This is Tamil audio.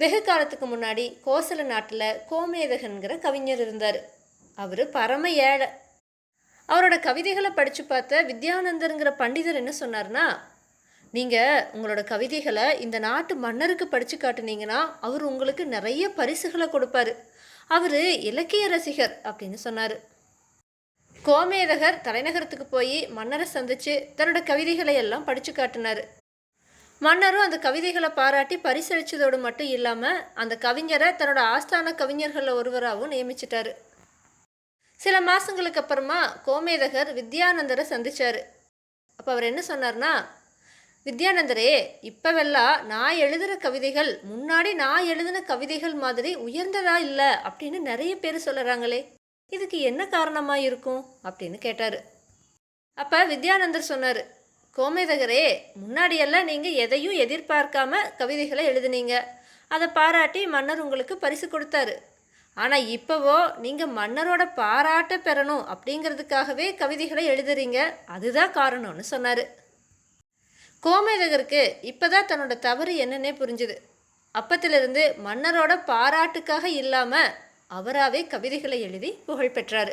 வெகு காலத்துக்கு முன்னாடி கோசல நாட்டில் கோமேதகன்கிற கவிஞர் இருந்தார். அவர் பரம ஏழை. அவரோட கவிதைகளை படித்து பார்த்த வித்யானந்தருங்கிற பண்டிதர் என்ன சொன்னார்னா நீங்கள் உங்களோட கவிதைகளை இந்த நாட்டு மன்னருக்கு படித்து காட்டுனீங்கன்னா அவர் உங்களுக்கு நிறைய பரிசுகளை கொடுப்பாரு. அவர் இலக்கிய ரசிகர் அப்படின்னு சொன்னார். கோமேதகர் தலைநகரத்துக்கு போய் மன்னரை சந்தித்து தன்னோட கவிதைகளை எல்லாம் படித்து காட்டினார். மன்னரும் அந்த கவிதைகளை பாராட்டி பரிசளித்ததோடு மட்டும் இல்லாமல் அந்த கவிஞரை தன்னோட ஆஸ்தான கவிஞர்களில் ஒருவராகவும் நியமிச்சிட்டாரு. சில மாதங்களுக்கு அப்புறமா கோமேதகர் வித்யானந்தரை சந்திச்சார். அப்போ அவர் என்ன சொன்னார்னா வித்யானந்தரே இப்போவெல்லாம் நான் எழுதுகிற கவிதைகள் முன்னாடி நான் எழுதின கவிதைகள் மாதிரி உயர்ந்ததா இல்லை? அப்படின்னு நிறைய பேர் சொல்லுறாங்களே. இதுக்கு என்ன காரணமாக இருக்கும் அப்படின்னு கேட்டார். அப்போ வித்யானந்தர் சொன்னார் கோமேதகரே முன்னாடியெல்லாம் நீங்கள் எதையும் எதிர்பார்க்காம கவிதைகளை எழுதுனீங்க. அதை பாராட்டி மன்னர் உங்களுக்கு பரிசு கொடுத்தாரு. ஆனால் இப்போவோ நீங்கள் மன்னரோட பாராட்ட பெறணும் அப்படிங்கிறதுக்காகவே கவிதைகளை எழுதுறீங்க. அதுதான் காரணம்னு சொன்னார். கோமேதகருக்கு இப்போதான் தன்னோட தவறு என்னன்னே புரிஞ்சுது. அப்பத்திலிருந்து மன்னரோட பாராட்டுக்காக இல்லாமல் அவராகவே கவிதைகளை எழுதி புகழ் பெற்றார்.